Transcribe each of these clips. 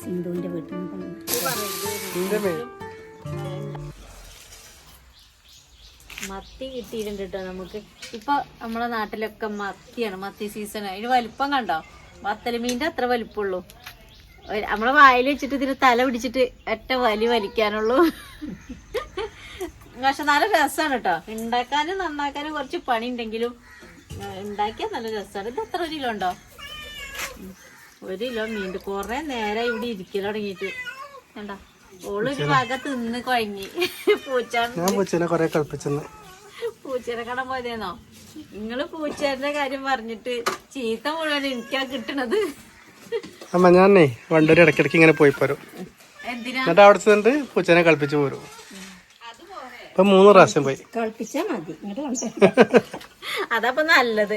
സിന്ധുവിന്റെ വീട്ടിൽ നിന്ന് മത്തി കിട്ടിയിട്ടുണ്ട് കേട്ടോ നമുക്ക്. ഇപ്പൊ നമ്മളെ നാട്ടിലൊക്കെ മത്തിയാണ് മത്തി സീസൺ അതിന് വലിപ്പം കണ്ടോ? വത്തൽ മീന്റെ അത്ര വലിപ്പമുള്ളൂ. നമ്മളെ വായിൽ വെച്ചിട്ട് ഇതിന് തല പിടിച്ചിട്ട് ഒറ്റ വലി വലിക്കാനുള്ളൂ. പക്ഷെ നല്ല രസമാണ് കേട്ടോ ഉണ്ടാക്കാനും നന്നാക്കാനും കുറച്ച് പണി ഉണ്ടെങ്കിലും ഉണ്ടാക്കിയാൽ നല്ല രസമാണ്. ഇത് എത്ര ഒരു കിലോ ഉണ്ടോ. ഒരു കിലോ മീൻ കുറെ നേരം ഇവിടെ ഇരിക്കൽ തുടങ്ങിയിട്ട്. കണ്ടോ? ഓളൊരു വക തിന്ന് കുഴങ്ങി. പൂച്ച ഞാൻ പൂച്ചേനെ കൊറേ കളിപ്പിച്ചെന്ന്. പൂച്ചേനെ കാണാൻ പോയതേന്നോ? നിങ്ങൾ പൂച്ചേന്റെ കാര്യം പറഞ്ഞിട്ട് ചീത്ത മുഴുവൻ എനിക്കാ കിട്ടണത്. അമ്മ ഞാനേ വണ്ടൂര് ഇടയ്ക്കിടയ്ക്ക് ഇങ്ങനെ പോയി പോരും. എന്തിനാ? എന്നിട്ട് അവിടെ ചെന്നിട്ട് പൂച്ചേനെ കളിപ്പിച്ചു പോരും. ഇപ്പൊ മൂന്ന് പ്രാവശ്യം പോയി. കളിപ്പിച്ചാ മതി. അതപ്പൊ നല്ലത്.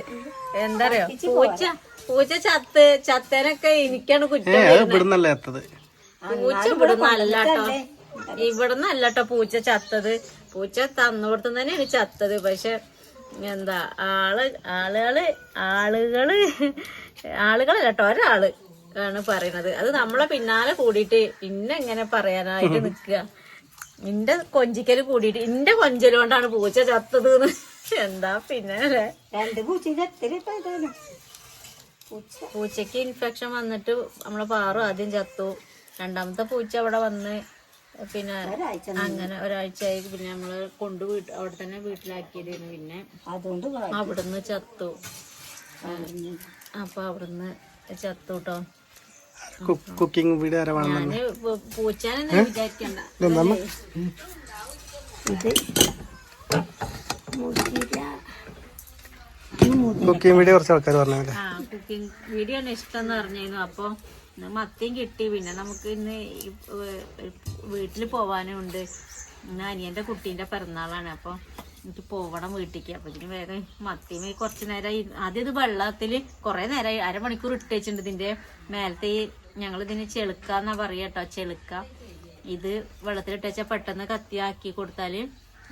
എന്താ പറയാ പൂച്ച പൂച്ച ചത്ത് ചത്തേനൊക്കെ എനിക്കാണ് കുറ്റം ഇവിടുന്നല്ല പൂച്ച ഇവിടെ അല്ലട്ടോ ഇവിടുന്ന് അല്ലട്ടോ പൂച്ച ചത്തത്. പൂച്ച തന്നോടത്ത് തന്നെയാണ് ചത്തത്. പക്ഷെ എന്താ ആൾ ആളുകൾ ആളുകൾ ആളുകളല്ലട്ടോ ഒരാൾ ആണ് പറയണത് അത് നമ്മളെ പിന്നാലെ കൂടിയിട്ട് പിന്നെ എങ്ങനെ പറയാനായിട്ട് നിക്കുക നിന്റെ കൊഞ്ചിക്കൽ കൂടിയിട്ട് ഇന്റെ കൊഞ്ചൽ കൊണ്ടാണ് പൂച്ച ചത്തത്. എന്താ പിന്നെ അല്ലേ? രണ്ട് പൂച്ച എത്തിരി പോയതാണ് പൂച്ച. പൂച്ചക്ക് ഇൻഫെക്ഷൻ വന്നിട്ട് നമ്മളെ പാറു ആദ്യം ചത്തു. രണ്ടാമത്തെ പൂച്ച അവിടെ വന്ന് പിന്നെ ഒരാഴ്ച അങ്ങനെ ഒരാഴ്ചയായി പിന്നെ നമ്മൾ കൊണ്ട് വീട്ട് അവിടെ തന്നെ വീട്ടിലാക്കിയതായിരുന്നു പിന്നെ അതുകൊണ്ട്. അവിടുന്ന് ചത്തു. അപ്പൊ അവിടുന്ന് ചത്തു കേട്ടോ കുക്കിംഗ് വീട് ഞാൻ പൂ- പൂച്ചാനൊന്നും വിചാരിക്കണ്ട. ഇത് കുക്കിംഗ് വീഡിയോ കുറച്ച് ആൾക്കാർ പറഞ്ഞല്ലേ കുക്കിംഗ് വീഡിയോ ഇഷ്ടം പറഞ്ഞിരുന്നു. അപ്പൊ ഇന്ന് മത്തിയും കിട്ടി. പിന്നെ നമുക്ക് ഇന്ന് വീട്ടിൽ പോവാനും ഉണ്ട് ഇന്ന് അനിയന്റെ കുട്ടീന്റെ പിറന്നാളാണ്. അപ്പൊ എനിക്ക് പോവണം വീട്ടിലേക്ക് അപ്പൊ ഇതിന് വേഗം മത്തിമേ കുറച്ച് നേരം ആദ്യം ഇത് വെള്ളത്തിൽ കുറെ നേരമായി അരമണിക്കൂർ ഇട്ട് ഇതിന്റെ മേലത്തെ ഈ ഞങ്ങൾ ഇതിന് ചെളുക്കാന്നാ പറയാ ചെളുക്ക. ഇത് വെള്ളത്തിൽ വെച്ചാൽ പെട്ടെന്ന് കത്തിയാക്കി കൊടുത്താൽ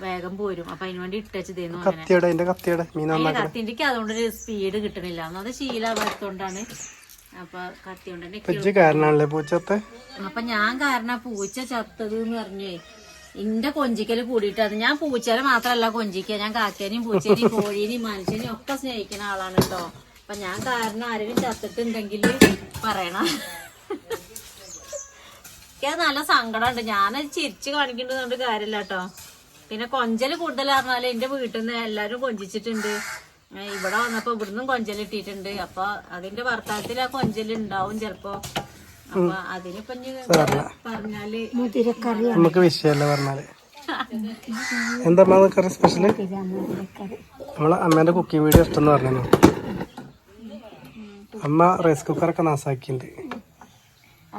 വേഗം പോരും. അപ്പൊ അതിന് വേണ്ടി ഇട്ടുവെച്ചതായിരുന്നു അങ്ങനെ കത്തിയുടെ അതിന്റെ കത്തിയുടെ കത്തിന്റെ അതുകൊണ്ട് സ്പീഡ് കിട്ടണില്ല. അത് ശീലമായതുകൊണ്ടാണ് അപ്പൊ കത്തി കൊണ്ട് പൂച്ചത്തെ? അപ്പൊ ഞാൻ കാരണം പൂച്ച ചത്തത് എന്ന് പറഞ്ഞു. ഇന്റെ കൊഞ്ചിക്കൽ കൂടിയിട്ട് അത് ഞാൻ പൂച്ചേനെ മാത്രല്ല കൊഞ്ചിക്ക. ഞാൻ കാക്കേനെയും പൂച്ചേനെയും കോഴീനെയും മനുഷ്യനെയും ഒക്കെ സ്നേഹിക്കുന്ന ആളാണ് കേട്ടോ അപ്പൊ ഞാൻ കാരണം ആരെങ്കിലും ചത്തിട്ടുണ്ടെങ്കിൽ പറയണം. എനിക്ക് നല്ല സങ്കടമുണ്ട് ഞാനത് ചിരിച്ചു കാണിക്കേണ്ടതുകൊണ്ട് കാര്യമില്ല കേട്ടോ പിന്നെ കൊഞ്ചൽ കൂടുതൽ പറഞ്ഞാൽ എന്റെ വീട്ടിൽ നിന്ന് എല്ലാരും കൊഞ്ചിച്ചിട്ടുണ്ട്. ഇവിടെ വന്നപ്പോ ഇവിടുന്നും കൊഞ്ചൽ ഇട്ടിട്ടുണ്ട്. അപ്പൊ അതിന്റെ വർത്തമാനത്തിൽ ആ കൊഞ്ചൽ ഉണ്ടാവും ചെലപ്പോ. അപ്പൊ അതിനിപ്പൊ ഇനി പറഞ്ഞാൽ നമുക്ക് വിഷയമല്ല പറഞ്ഞാൽ? എന്താ അമ്മ കറി സ്പെഷ്യൽ മുതിരക്കറി നമ്മളെ അമ്മേന്റെ കുക്കിംഗ് വീഡിയോ ഇഷ്ടം പറഞ്ഞു അമ്മ റൈസ് കുക്കറൊക്കെ നാസാക്കിണ്ട്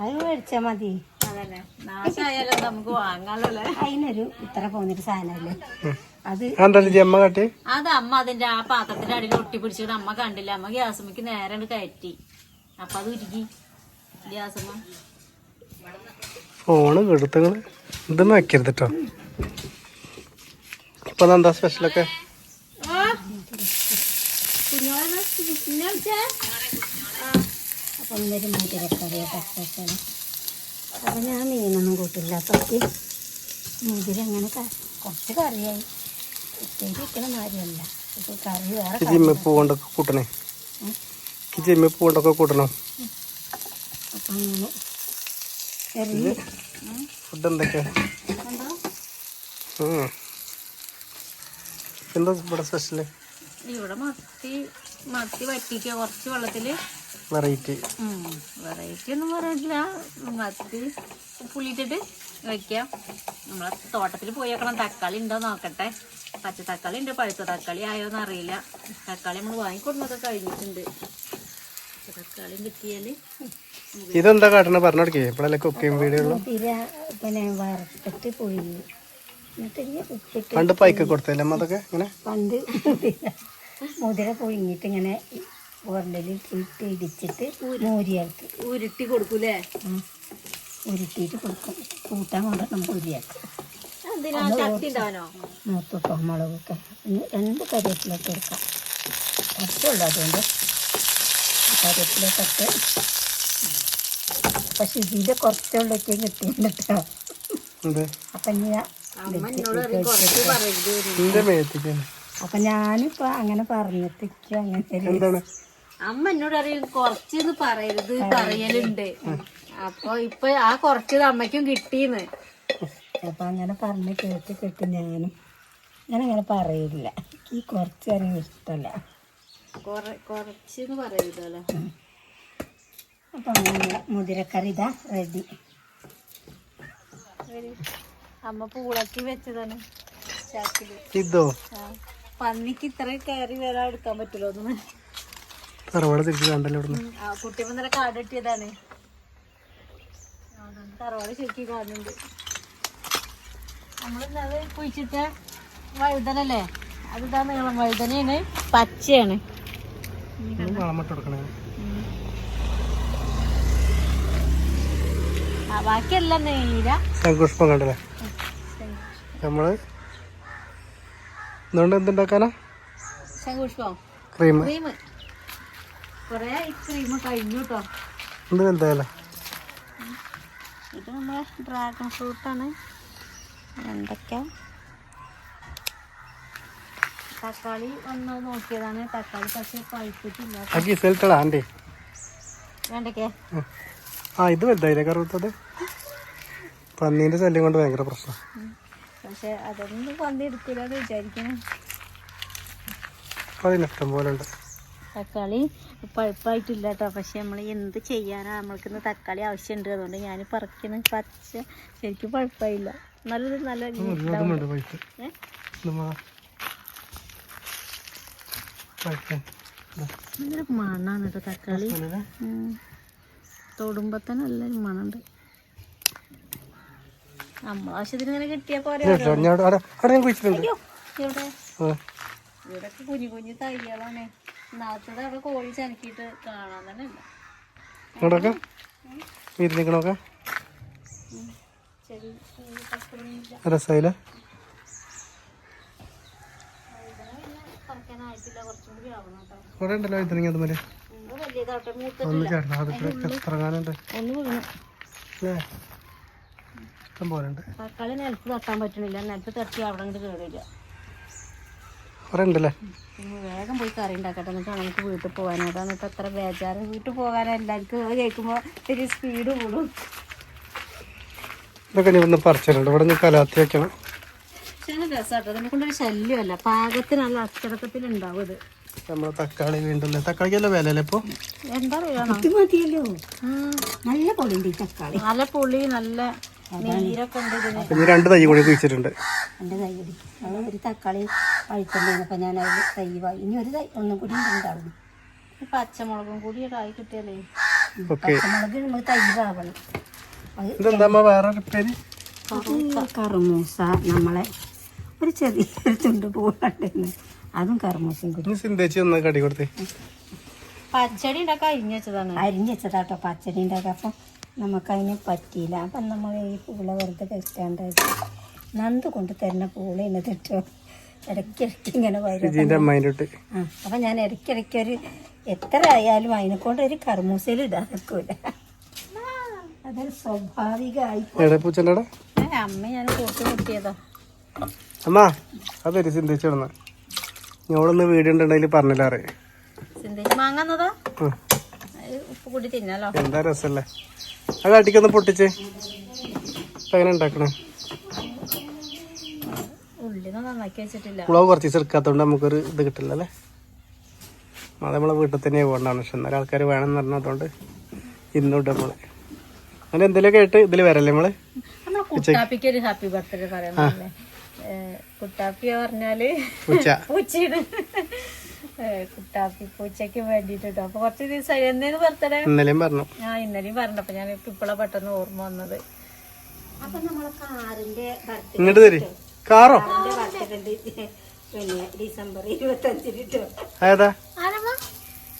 അത് മേടിച്ചാ മതി. അതിനൊരു ഇത്ര പോകുന്നൊരു സാധനമല്ലേ? അത് അമ്മ കാട്ടി? അത് അമ്മ അതിന്റെ ആ പാത്രത്തിന്റെ അടിയിൽ ഒട്ടി പിടിച്ചിട്ട് അമ്മ കണ്ടില്ല. അമ്മ ഗ്യാസമ്മക്ക് നേരെ കയറ്റി. അപ്പൊ അത് ഉരുകി. ഗ്യാസമ്മ ഫോണ് കെടുത്തങ്ങൾ ഇതൊന്നും വെക്കരുത് കേട്ടോ ഇപ്പൊ എന്താ സ്പെഷ്യലൊക്കെ അപ്പം ഇന്നൊരു മുതിരക്കറിയൊക്കെ സ്പെഷ്യൽ അപ്പം ഞാൻ മീനൊന്നും കൂട്ടില്ല. അപ്പോഴേക്ക് മുതിര അങ്ങനെ കുറച്ച് കറിയായി. ഉപ്പേരി വെക്കണ മാതിരിയല്ല. ഇപ്പോൾ കറി വേറെ. ജിമ്മി പൂണ്ടൊക്കെ കൂട്ടണേ? ജിമ്മി പൂണ്ടൊക്കെ കൂട്ടണം? അപ്പം അങ്ങനെ ഫുഡ് എന്തൊക്കെയാ എന്തോ ഇവിടെ സ്പെഷ്യൽ? ഇവിടെ മത്തി മത്തി വറ്റിക്ക. കുറച്ച് വെള്ളത്തിൽ വെറൈറ്റി വെറൈറ്റി ഒന്നും പറയാനില്ല മത്തി പുളിയിട്ടിട്ട് വെക്കാം നമ്മളെ തോട്ടത്തിൽ പോയി വെക്കണം. തക്കാളി ഉണ്ടോ നോക്കട്ടെ. പച്ച തക്കാളി ഉണ്ട് പഴുത്ത തക്കാളി ആയോ എന്ന് അറിയില്ല തക്കാളി നമ്മൾ വാങ്ങിക്കൊടുന്നൊക്കെ കഴിഞ്ഞിട്ടുണ്ട്. തക്കാളി ഇതെന്താ കാട്ടണ? പറഞ്ഞോടക്കേ ഇപ്പോഴല്ലേ കുക്കിംഗ് വീഡിയോ ഉള്ളു. പിന്നെ വറുത്തിട്ട് പുഴുങ്ങി പണ്ട് പൈക്ക് കൊടുത്തല്ലേ അതൊക്കെ? ഇങ്ങനെ? പണ്ട് മുതിര മുതിര പുഴുങ്ങിയിട്ട് ഇങ്ങനെ ഉരുളിൽ ഇട്ട് ഇടിച്ചിട്ട് മൂരിയാക്കി. ഉരുട്ടി കൊടുക്കൂലേ? ഉരുട്ടിയിട്ട് കൊടുക്കും. കൂട്ടാൻ കൊണ്ടുവരണം ഉണ്ടാവാനോ മൂത്തുട്ടോ മുളകൊക്കെ. രണ്ട് കറിവേപ്പിലൊക്കെ എടുക്കാം. കുറച്ചുള്ളൂ അതുകൊണ്ട്? കറിവേപ്പിലൊക്കെ ഇട്ട്. പക്ഷെ ഇതിന്റെ കുറച്ചുള്ളൊക്കെ കിട്ടിയിട്ടുണ്ട് കേട്ടോ. അപ്പം ഞാൻ അപ്പം ഞാനിപ്പോൾ അങ്ങനെ പറഞ്ഞിട്ട് അങ്ങനെ അമ്മ എന്നോട് അറിയും കൊറച്ചെന്ന് പറയരുത് പറയലുണ്ട്. അപ്പൊ ഇപ്പൊ ആ കൊറച്ചത് അമ്മയ്ക്കും കിട്ടീന്ന്. അപ്പൊ അങ്ങനെ പറഞ്ഞ് കേട്ട് കേട്ട് ഞാനും ഞാനങ്ങനെ പറയില്ല ഈ കുറച്ച് അറിയാൻ ഇഷ്ടമല്ല കൊറ- കുറച്ചെന്ന് പറയരുതല്ലോ. അപ്പം അങ്ങനെ മുതിരക്കറി ഇതാ റെഡി അമ്മ പൂളക്കി വെച്ചതാണ് ചാക്കിൽ. ഇതോ? ആ. പന്നിക്ക് ഇത്ര കയറി വരാൻ എടുക്കാൻ പറ്റുമല്ലോ ഒന്ന് തറവാട് തിരിച്ച് കണ്ടല്ലോ ഇവിടുന്ന്. കുട്ടിയമ്മ കാട് കിട്ടിയതാണ്. തറവാട് ശരിക്കും കാണുന്നുണ്ട് നമ്മളിന്നത് കുഴിച്ചിട്ട വഴുതനല്ലേ? അതിതാ നീളം വഴുതനയാണ് പച്ചയാണ്. വളമിട്ട് കൊടുക്കണേ. ബാക്കിയെല്ലാം നീല. ശംഖുഷ്പം കണ്ടല്ലേ? നമ്മൾ എന്തുണ്ടാക്കാനാ? ശംഖുഷ്പം. ക്രീം. ക്രീം. കൊറേ കഴിഞ്ഞു കേട്ടോ എന്തായാലും? ഇത് നമ്മളെ ഡ്രാഗൺ ഫ്രൂട്ടാണ് എന്തൊക്കെ തക്കാളി ഒന്ന് നോക്കിയതാണ്. തക്കാളി പക്ഷെ പഴുത്തിട്ടില്ല. വേണ്ടക്കേ ആ. ഇത് വലുതായില്ലേ കറുത്തത് പന്നീന്റെ ശല്യം കൊണ്ട് ഭയങ്കര പ്രശ്നം. പക്ഷെ അതൊന്നും പന്നി എടുക്കില്ല വിചാരിക്കണം അതിനിഷ്ടം അതിന് ഇഷ്ടം പോലെ ഉണ്ട്. തക്കാളി പഴുപ്പായിട്ടില്ല കേട്ടോ പക്ഷെ നമ്മൾ എന്ത് ചെയ്യാനാണ് നമ്മൾക്ക് ഇന്ന് തക്കാളി ആവശ്യമുണ്ട് അതുകൊണ്ട് ഞാൻ പറിക്കുന്ന പച്ച ശരിക്കും പഴുപ്പായില്ല. നല്ലൊരു നല്ല? നല്ലൊരു മണാണ് കേട്ടോ തക്കാളി. ഉം. തൊടുമ്പോ തന്നെ നല്ലൊരു മണുണ്ട്. നമ്മൾ ആവശ്യത്തിന് ഇങ്ങനെ കിട്ടിയ പോരെ. ഇവിടെ കുഞ്ഞു കുഞ്ഞു തൈകളാണ്. നാളത്തത് അവിടെ കോഴി ചനക്കിയിട്ട് കാണാൻ തന്നെ ഇല്ല. ഇങ്ങോട്ടൊക്കെ. രസമായില്ലേ ഉണ്ടല്ലോ അതുപോലെ ഒന്ന് ചേട്ടൻ ഒന്ന് വീണു. അല്ലേ? ഇഷ്ടം പോലെ ഉണ്ട്. തക്കാളി നിലത്ത് തട്ടാൻ പറ്റണില്ല. നിലത്ത് തട്ടി അവിടെ കേടില്ല കുറെ ഉണ്ടല്ലേ വേഗം പോയി കറി ഉണ്ടാക്കട്ടെ. എന്നിട്ട് നമുക്ക് വീട്ടിൽ പോകാൻ അതാണ് ഇപ്പം എത്ര ബേജാറ്. വീട്ടിൽ പോകാൻ എല്ലാവർക്കും കേൾക്കുമ്പോൾ ഇത്തിരി സ്പീഡ് കൂടും. ഇതൊക്കെ നീ ഒന്ന് പറിച്ചിട്ടുണ്ട് ഇവിടെ നിന്ന് കലാത്തി വെക്കണം. പക്ഷേ രസമാട്ടോ. അതിനെ കൊണ്ടൊരു ശല്യമല്ല. പാകത്തിന് നല്ല അച്ചടക്കത്തിലുണ്ടാവും ഇത്. നമ്മൾ തക്കാളി വീണ്ടല്ലേ തക്കാളിക്കല്ല വില അല്ലേ ഇപ്പോൾ എന്താ ഇത് മതിയല്ലോ. നല്ല പൊളി തക്കാളി. നല്ല പൊളി നല്ല ഇനി രണ്ട് തൈ കൂടി കുഴിച്ചിട്ടുണ്ട്. രണ്ട് തൈ കൂടി. അത് ഒരു തക്കാളി പഴുത്തുണ്ടായിരുന്നപ്പോൾ ഞാൻ അതിൽ തൈ വാങ്ങി ഇനി ഒരു തൈ ഒന്നും കൂടി ഉണ്ടാവും ഈ പച്ചമുളകും കൂടി ഇടായി കിട്ടിയാലേ. പച്ചമുളക് നമ്മൾ തൈ ആവണം. അത് അത് കറുമൂസ നമ്മളെ ഒരു ചെറിയൊരു ചുണ്ട് പൂവുണ്ടെന്ന് അതും കറുമൂസയും കൂടി. പച്ചടി ഉണ്ടാക്കാൻ അരിഞ്ഞു വെച്ചതാണ്. അരിഞ്ഞു വെച്ചതാട്ടോ. പച്ചടി ഉണ്ടാക്കാം അപ്പം നമുക്കതിന് പറ്റിയില്ല. അപ്പം നമ്മൾ ഈ പൂള വെറുതെ വെച്ചാണ്ടായിട്ട് നന്ദ് കൊണ്ട് തരുന്ന പൂള എന്നത് ഇട്ടോ ഇടയ്ക്കിടയ്ക്ക് ഇങ്ങനെ വരും. ആ അപ്പം ഞാൻ ഇടയ്ക്കിടയ്ക്ക് ഒരു എത്ര ആയാലും അതിനെ കൊണ്ട് ഒരു കർമ്മൂസയിൽ ഇടാക്കൂല അതൊരു സ്വാഭാവികമായി അമ്മ ഞാൻ കൂട്ടി മുട്ടിയതോ അമ്മ അതൊരു സിന്തേച്ചി ഇടുന്ന ഞങ്ങളൊന്ന് വീഡിയോ ഉണ്ടെങ്കിൽ പറഞ്ഞില്ല അറിയാം. ഉപ്പ് കൂടി തിന്നാലോ? എന്താ രസല്ലേ ആ കാട്ടിക്കൊന്ന് പൊട്ടിച്ച്. അങ്ങനെ ഉണ്ടാക്കണേ കുളവ് കുറച്ച് ചെറുക്കാത്തോണ്ട് നമുക്കൊരു ഇത് കിട്ടില്ല അല്ലേ അത് നമ്മളെ വീട്ടിൽ തന്നെ പോകണ്ടാണ് പക്ഷെ എന്നാലും ആൾക്കാർ വേണമെന്ന് പറഞ്ഞതുകൊണ്ട് ഇന്നുണ്ട് നമ്മൾ അങ്ങനെ എന്തെങ്കിലും കേട്ട് ഇതിൽ വരല്ലേ നമ്മൾ? കുട്ടാപ്പിക്ക് ഒരു ഹാപ്പി ബർത്ത്ഡേ പറയാനല്ലേ കുട്ടാപ്പി പറഞ്ഞാൽ പൂച്ചയാണ് കുട്ടാപ്പി പൂച്ചയ്ക്ക് വേണ്ടിട്ട് കേട്ടോ അപ്പൊ കുറച്ച് ദിവസമായി. എന്നേന്ന് ബർത്ത്ഡേ ഇന്നലെയും പറഞ്ഞു. ആ ഇന്നലെയും പറഞ്ഞപ്പോ ഞാൻ ഇപ്പോഴാ പെട്ടെന്ന് ഓർമ്മ വന്നത്. അപ്പൊ നമ്മളെ കാറിന്റെ ഇങ്ങോട്ട് തരി. കാറോ? പിന്നെ ഡിസംബർ ഇരുപത്തഞ്ചിന് കേട്ടോ ഏതാ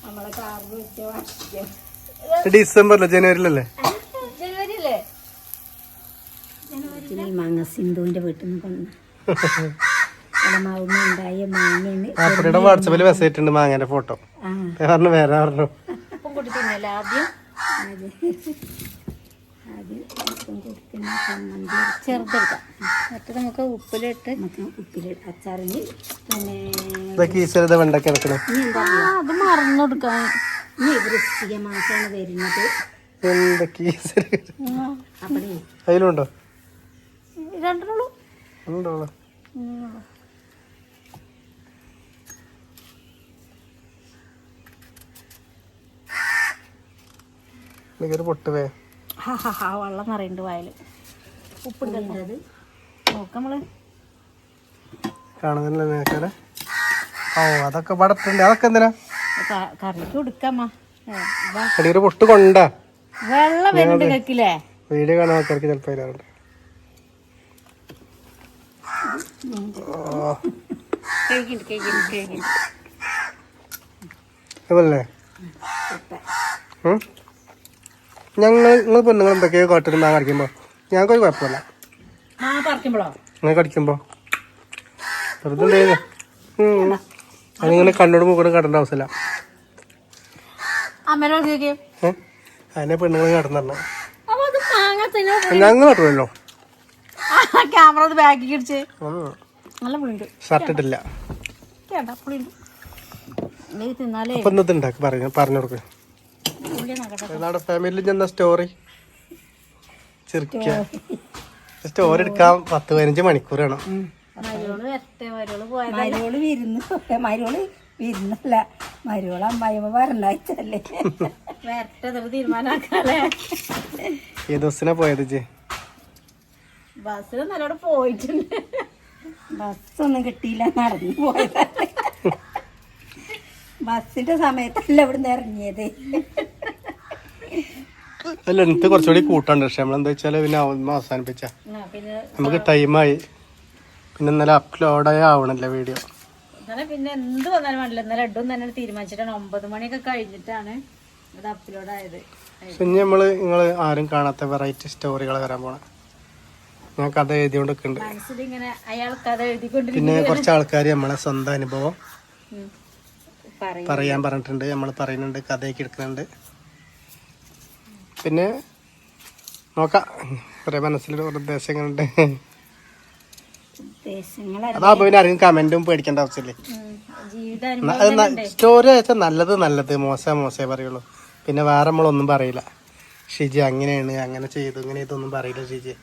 നമ്മളെ വെച്ച വാർഷികം ഡിസംബറിൽ? ജനുവരിലല്ലേ? ജനുവരി അല്ലേ ഈ മാങ്ങ സിന്ധുവിന്റെ വീട്ടിൽ നിന്ന് വന്ന ഇളമാവുമ്മ ഉണ്ടായ മാങ്ങയാണ് ആപ്പയുടെ വാട്സപ്പിൽ മെസ്സേജ് ഇട്ടുണ്ട് മാങ്ങേന്റെ ഫോട്ടോ പറഞ്ഞു വേറെ പറഞ്ഞു തിന്നല്ലേ ആദ്യം. കൊടുക്കുന്ന ചമ്മന്തി ചെറുതെടുക്കാം. എന്നിട്ട് നമുക്ക് ഉപ്പിലിട്ട്. നമുക്ക് ഉപ്പിലിട്ട് അച്ചാറിന് പിന്നെ വെണ്ടൊക്കെ അത് മറന്നു കൊടുക്കാൻ ഇനി വൃശ്ചിക മാസമാണ് വരുന്നത്. എന്തൊക്കെ ഈശ്വര അവിടെ അതിലുണ്ടോ? രണ്ടെണ്ണുള്ളൂ ഉണ്ടോ എനിക്കൊരു പൊട്ടുവേ. വെള്ളം നിറയുണ്ട് വയൽ. ഉപ്പിട്ടത് നോക്കാം നമ്മൾ. കാണുന്നില്ല നേക്കാരെ ഓ അതൊക്കെ പടത്തുണ്ട് അതൊക്കെ എന്തിനാ? കറിക്ക് കൊടുക്കാമ്മ പൊട്ട് കൊണ്ട. വെള്ളം വരുന്നുണ്ട് കേക്കില്ലേ വീഡിയോ കാണാൻ ആൾക്കാർക്ക് ചിലപ്പോൾ വരാറുണ്ട്. അതല്ലേ? ഞങ്ങൾ നിങ്ങൾ പെണ്ണുങ്ങൾ എന്തൊക്കെയോ കാട്ടിട്ട് മാങ്ങ കടിക്കുമ്പോൾ ഞങ്ങൾക്കൊരു കുഴപ്പമില്ല. ആ പറിക്കുമ്പോഴോ നിങ്ങൾ കടിക്കുമ്പോൾ വെറുതെ ഉണ്ടായിരുന്നു അതിങ്ങനെ കണ്ണോട് മൂക്കോട് കടേണ്ട ആവശ്യമില്ല. അതിനെ പെണ്ണുങ്ങൾ കടന്നു ഞങ്ങൾ കട്ടുമല്ലോ ക്യാമറ ബാഗിൽ ഇടിച്ച് ഷർട്ട് ഇട്ടില്ല. പറഞ്ഞു പറഞ്ഞു കൊടുക്ക്. നാടെ ഫാമിലിയിൽ ചെന്ന സ്റ്റോറി ചിരിക്കുക സ്റ്റോറി എടുക്കാൻ പത്ത് പതിനഞ്ച് മണിക്കൂർ വേണം. മരുവോൾ വിരുന്ന് മരുവോൾ വിരുന്നല്ല. മരുവോൾ അമ്മായിമ്മ എന്നിട്ട് തീരുമാനാക്കാല്ലേ ഏത് ദിവസത്തിനാ പോയത് ജി ബസ്സിൽ നല്ലോണം പോയിട്ടുണ്ട്. ബസ്സൊന്നും കിട്ടിയില്ല നടന്നു പോയതല്ലേ? ബസ്സിന്റെ സമയത്തല്ല ഇവിടുന്ന് ഇറങ്ങിയത്? എനിക്ക് കുറച്ചുകൂടി കൂട്ടണ്ട് പക്ഷെ നമ്മളെന്താ വെച്ചാൽ പിന്നെ അവ- അവസാനിപ്പിച്ച. നമുക്ക് ടൈമായി പിന്നെ ഇന്നലെ അപ്ലോഡായി ആവണല്ലേ വീഡിയോ ഇന്നലെ പിന്നെ എന്ത് വന്നാലും വേണ്ടില്ല. ഇന്നലെ ലഡും തന്നെ തീരുമാനിച്ചിട്ടാണ്. ഒമ്പത് മണിയൊക്കെ കഴിഞ്ഞിട്ടാണ് ഇത് അപ്ലോഡ് ആയത്. പിന്നെ നമ്മൾ നമ്മൾ നിങ്ങൾ ആരും കാണാത്ത വെറൈറ്റി സ്റ്റോറികൾ വരാൻ പോണ. ഞാൻ കഥ എഴുതിയോണ്ട് നിൽക്കുന്നുണ്ട് മനസ്സിൽ ഇങ്ങനെ അയാൾ കഥ എഴുതിക്കൊണ്ടിരിക്കും പിന്നെ കുറച്ച് ആൾക്കാർ നമ്മളെ സ്വന്തം അനുഭവം പറയാൻ പറഞ്ഞിട്ടുണ്ട്. നമ്മൾ പറയുന്നുണ്ട് കഥയൊക്കെ എടുക്കുന്നുണ്ട്. പിന്നെ നോക്കാം. കുറെ മനസ്സിലൊരു ഉദ്ദേശങ്ങളുണ്ട്. അതാ അതാകുമ്പോ പിന്നെ ആരെങ്കിലും കമന്റും പേടിക്കേണ്ട ആവശ്യമില്ലേ? സ്റ്റോറി വെച്ചാൽ നല്ലത് നല്ലത് മോശ മോശമേ പറയുള്ളൂ. പിന്നെ വേറെ നമ്മളൊന്നും പറയില്ല. ഷിജി അങ്ങനെയാണ് അങ്ങനെ ചെയ്തു ഇങ്ങനെ ഇതൊന്നും പറയില്ല ഷിജി.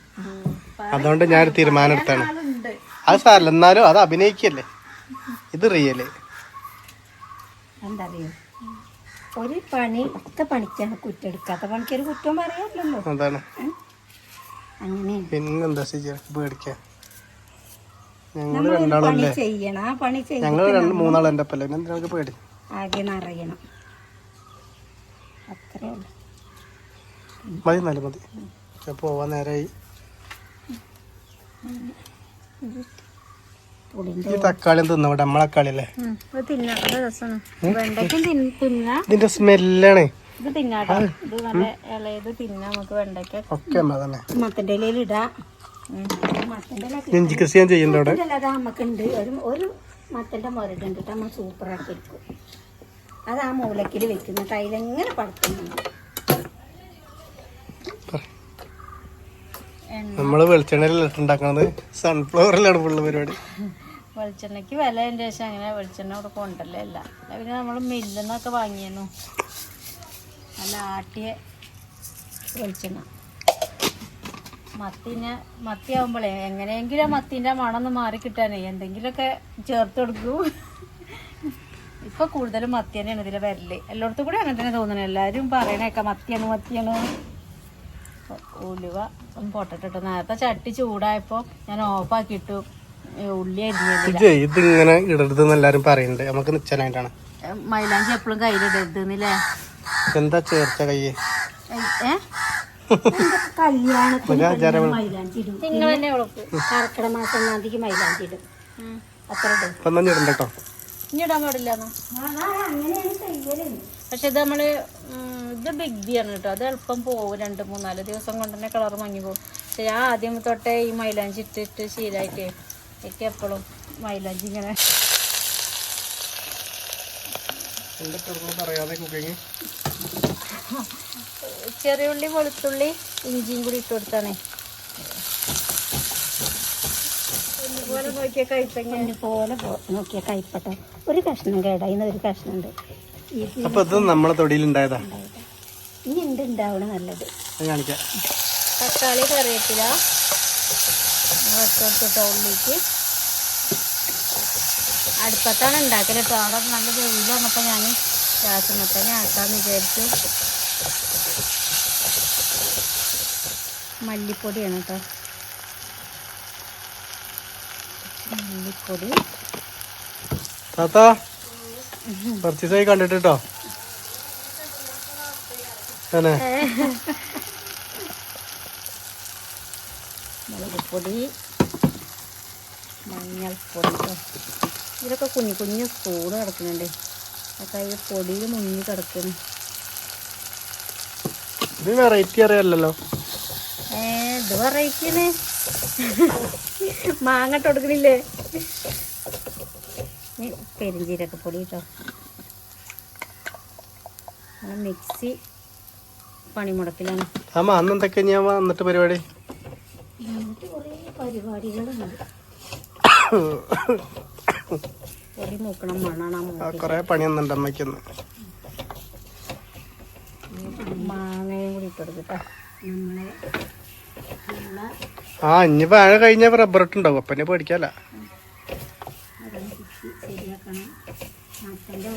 അതുകൊണ്ട് ഞാനൊരു തീരുമാനം എടുത്താണ്. അത് സാരല്ല എന്നാലും അത് അഭിനയിക്കല്ലേ? ഇത് റിയൽ എന്താ ഒരു പണി ഒക്കെ പണിക്കാണ് കുറ്റെടുക്കാത്ത പണിക്കൊരു കുറ്റം പറയാറില്ലല്ലോ അതാണ്. അങ്ങനെ. പിന്നെന്താ പേടിക്കാൻ ഞങ്ങൾ ഒരു രണ്ടാളല്ലേ? ചെയ്യണം. ആ പണി ചെയ്യണം ഞങ്ങൾ രണ്ട് മൂന്നാൾ എന്റെ ഒപ്പല്ലേ പിന്നെ എന്തിനാ നമുക്ക് പേടി? ആകെ നിറയണം. അത്രേ ഉള്ളൂ. മതി എന്നാലും മതി. ഞാൻ പോവാൻ നേരമായി പുളിന്റെ ഈ തക്കാളി തിന്നവിടെ നമ്മളെ തക്കാളി അല്ലേ ഇതിന്റെ സ്മെല്ലാണ്. മത്തന്റെ കൃഷി ഞാൻ ചെയ്യുന്നുണ്ട് അവിടെ. മുരടുണ്ട് നമ്മൾ സൂപ്പറാക്കി എടുക്കും അത് ആ മൂലക്കിൽ വെക്കുന്ന അതിലെങ്ങനെ പടുത്തുന്നുണ്ട് നമ്മൾ ഇട്ടുണ്ടാക്കണത് സൺഫ്ലവറിലാണ് ഫുള്ള് പരിപാടി. വെളിച്ചെണ്ണയ്ക്ക് വില അതിന്റെ ശേഷം അങ്ങനെ വെളിച്ചെണ്ണ ഇവിടെ കൊണ്ടല്ലേ അല്ല. പിന്നെ നമ്മൾ മില്ലിൽ നിന്നൊക്കെ വാങ്ങിയിരുന്നു നല്ല ആട്ടിയ വെളിച്ചെണ്ണ. മത്തിനെ മത്തി ആവുമ്പോഴേ എങ്ങനെയെങ്കിലും ആ മത്തിന്റെ മണം ഒന്ന് മാറി കിട്ടാനേ എന്തെങ്കിലുമൊക്കെ ചേർത്ത് കൊടുക്കൂ. ഇപ്പം കൂടുതലും മത്തി തന്നെയാണ് ഇതിലെ വരൽ. എല്ലായിടത്തും കൂടെ അങ്ങനെ തന്നെ തോന്നുന്നു എല്ലാവരും പറയണേക്കാം മത്തിയാണ് മത്തിയാണ്. ഉലുവ ഒന്ന് പൊട്ടട്ടോ നേരത്തെ ചട്ടി ചൂടായപ്പോൾ ഞാൻ ഓഫാക്കി ഇട്ടു ഏ, ഉള്ളി ഇതിങ്ങനെ ഇടരുതെന്ന് എല്ലാരും പറയുന്നുണ്ട് നമുക്ക് നിശ്ചലായിട്ടാണ് മൈലാഞ്ചി എപ്പോഴും കയ്യിലിടരുതെന്നില്ലേ എന്താ ചേർച്ച കയ്യ്? മാസം ഒന്നാം മൈലാഞ്ചി ഇടും. അത്ര കേട്ടോ. ഇടാൻ പക്ഷെ ഇത് നമ്മൾ ഇത് ബിഗ് ബി ആണ് കേട്ടോ. അത് എളുപ്പം പോകും രണ്ട് മൂന്നാൽ ദിവസം കൊണ്ട് തന്നെ കളർ മങ്ങി പോകും പക്ഷെ ഞാൻ ആദ്യം തൊട്ടേ ഈ മൈലാഞ്ചി ഇട്ടിട്ട് ശീലമായിട്ടേ എനിക്ക് എപ്പോഴും മൈലാഞ്ചി ഇങ്ങനെ. ചെറിയുള്ളി പറയാതെ കുക്കിങ്. ചെറിയ ഉള്ളി വെളുത്തുള്ളി ഇഞ്ചിയും കൂടി ഇട്ട് കൊടുത്താണേ. പോലെ നോക്കിയ കൈപ്പങ്ങ പോലെ നോക്കിയ കൈപ്പട്ട ഒരു കഷ്ണം കേടായിന്ന് ഒരു കഷ്ണം ഉണ്ട് ഇത് അപ്പൊ ഇത് നമ്മളെ തൊടിയിലുണ്ടായതാ ഇനി ഉണ്ട് ഉണ്ടാവണ നല്ലത് തക്കാളി കാണിക്കാം വെച്ചെടുത്തിട്ട് ഉള്ളിക്ക് അടുപ്പത്താണ് ഉണ്ടാക്കൽ. കേട്ടോ അവിടെ നല്ല വെയിൽ വന്നപ്പോൾ ഞാൻ ഗ്യാസിനെ തന്നെ ആക്കാമെന്ന് വിചാരിച്ചു. മല്ലിപ്പൊടിയാണ് കേട്ടോ. മല്ലിപ്പൊടി. താത്താ കുറച്ച് ദിവസമായി കണ്ടിട്ട് കേട്ടോ മുളകുപൊടി മഞ്ഞൾപ്പൊടി. ഇതിലൊക്കെ കുഞ്ഞു കുഞ്ഞു സ്പൂണ് കിടക്കുന്നുണ്ട് അതൊക്കെ ഈ പൊടിയിൽ മുങ്ങി കിടക്കുന്നു. ഇത് വെറൈറ്റി അറിയാലല്ലോ ഏ ഇത് വെറൈറ്റിന് മാങ്ങട്ട് കൊടുക്കണില്ലേ? ഇനി പെരിഞ്ചീരക പൊടി കേട്ടോ മിക്സി പണിമുടക്കിലാണ്. അമ്മ അന്ന് എന്തൊക്കെ ഞാൻ വന്നിട്ട് പരിപാടി? പരിപാടികളുണ്ട് പൊടി മൂക്കണം മണ്ണാണ് ആ ആ, മൂക്കി കൊറേ പണി വന്നിട്ടുണ്ട് അമ്മയ്ക്കൊന്ന് മാങ്ങയും കൂടി ആ ഇനി വാഴ കഴിഞ്ഞ റബ്ബർ ഇട്ടുണ്ടാവും അപ്പനെ പേടിക്കാല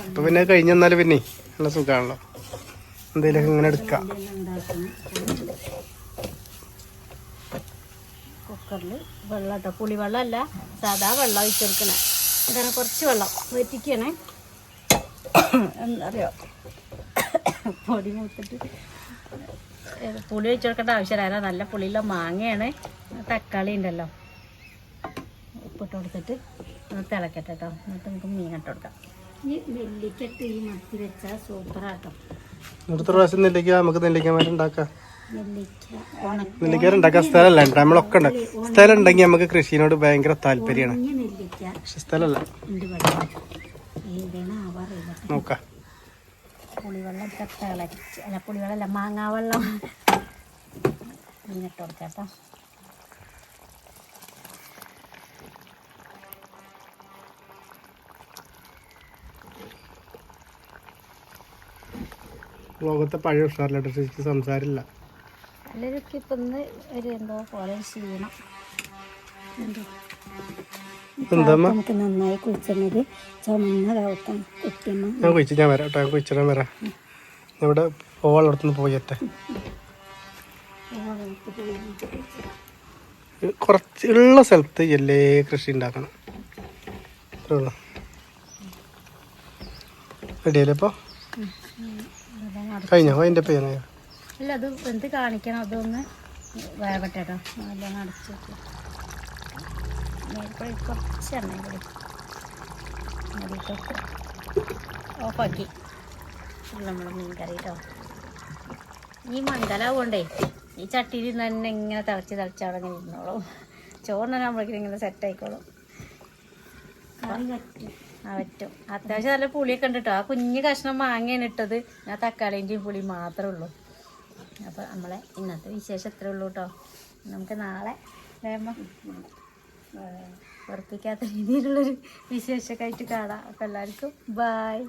അപ്പൊ പിന്നെ കഴിഞ്ഞെന്നാൽ പിന്നെ നല്ല സുഖാണല്ലോ. എന്തേലും ഇങ്ങനെ എടുക്ക. കുക്കറിൽ വെള്ളം കേട്ടോ പുളിവെള്ളം അല്ല സാധാ വെള്ളം ഒഴിച്ചെടുക്കണേ. ഇതാണ് കുറച്ച് വെള്ളം. വറ്റിക്കണേ. എന്നറിയോ പൊടി മൂത്തിട്ട് പുളി ഒഴിച്ചെടുക്കേണ്ട ആവശ്യമില്ല. നല്ല പുളിയുള്ള മാങ്ങയാണ്. തക്കാളി ഉണ്ടല്ലോ. ഉപ്പിട്ട് കൊടുത്തിട്ട് തിളക്കട്ടെ കേട്ടോ. എന്നിട്ട് നമുക്ക് മീൻ ഇട്ട് കൊടുക്കാം. ഈ നെല്ലിക്കട്ട് ഈ മത്തി വെച്ചാൽ സൂപ്പറാട്ടോ. അടുത്ത പ്രാവശ്യം നെല്ലിക്ക നമുക്ക് നെല്ലിക്കമാര് ഉണ്ടാക്കാം. നെല്ലിക്ക. ഉണ്ടാക്കാൻ സ്ഥലമല്ല നമ്മളൊക്കെ ഉണ്ട്. സ്ഥലം ഉണ്ടെങ്കിൽ നമുക്ക് കൃഷിനോട് ഭയങ്കര താല്പര്യമാണ്. പക്ഷെ സ്ഥലമല്ല. നോക്കാം. പുളിവെള്ളം തിളച്ച്. അല്ല പുളിവെള്ളമല്ല മാങ്ങാവെള്ളം. മീനിട്ട് കൊടുക്കാം ലോകത്തെ പഴയ ഉഷാറിലോട്ട് ശരിക്കും സംസാരമില്ല എല്ലാവർക്കും ഇപ്പം ഇന്ന് ഒരു എന്തോ പോലെ ചെയ്യണം ക്ഷീണം എന്താമ്മ നമുക്ക് നന്നായി കുഴിച്ചത് ചുമന്ന കവത്താണ് കുട്ടിയമ്മ. ഞാൻ കുഴിച്ച് ഞാൻ വരാം കേട്ടോ ഞാൻ കുഴിച്ചിടാൻ വരാം. ഇവിടെ പോവാളടുത്തുനിന്ന് പോയട്ടെ. കുറച്ച് ഉള്ള സ്ഥലത്ത് എല്ലേ കൃഷി ഉണ്ടാക്കണം. അത്രേ ഉള്ളൂ. റെഡിയല്ലേ ഇപ്പോൾ കഴിഞ്ഞോ? അതിന്റെ പേര് അല്ല അത് എന്ത് കാണിക്കണം? അതൊന്ന് വേവട്ടെ കേട്ടോ നല്ലോണം അടച്ച് മേൽക്കൂടെ കുറച്ച് എണ്ണ കൂടി. മതിട്ടോ ഓഫാക്കി. നമ്മൾ മീൻ കറി കേട്ടോ ഈ മംഗലാവുകൊണ്ടേ ഈ ചട്ടിയിൽ തന്നെ ഇങ്ങനെ തിളച്ച് തിളച്ച് അവിടെ ഇങ്ങനെ ഇരുന്നോളും. ചോറിനാകുമ്പോഴേക്കും ഇങ്ങനെ സെറ്റ് ആയിക്കോളും. ആ പറ്റും അത്യാവശ്യം നല്ല പുളിയൊക്കെ ഉണ്ട് കേട്ടോ ആ കുഞ്ഞു കഷ്ണം മാങ്ങയാണ് ഇട്ടത്. ഞാൻ തക്കാളിന്റെയും പുളി മാത്രമേ ഉള്ളൂ. അപ്പോൾ നമ്മളെ ഇന്നത്തെ വിശേഷം ഇത്രേ ഉള്ളൂ കേട്ടോ നമുക്ക് നാളെ ഉറപ്പിക്കാത്ത രീതിയിലുള്ളൊരു വിശേഷമൊക്കെ ആയിട്ട് കാണാം. അപ്പോൾ എല്ലാവർക്കും ബായ്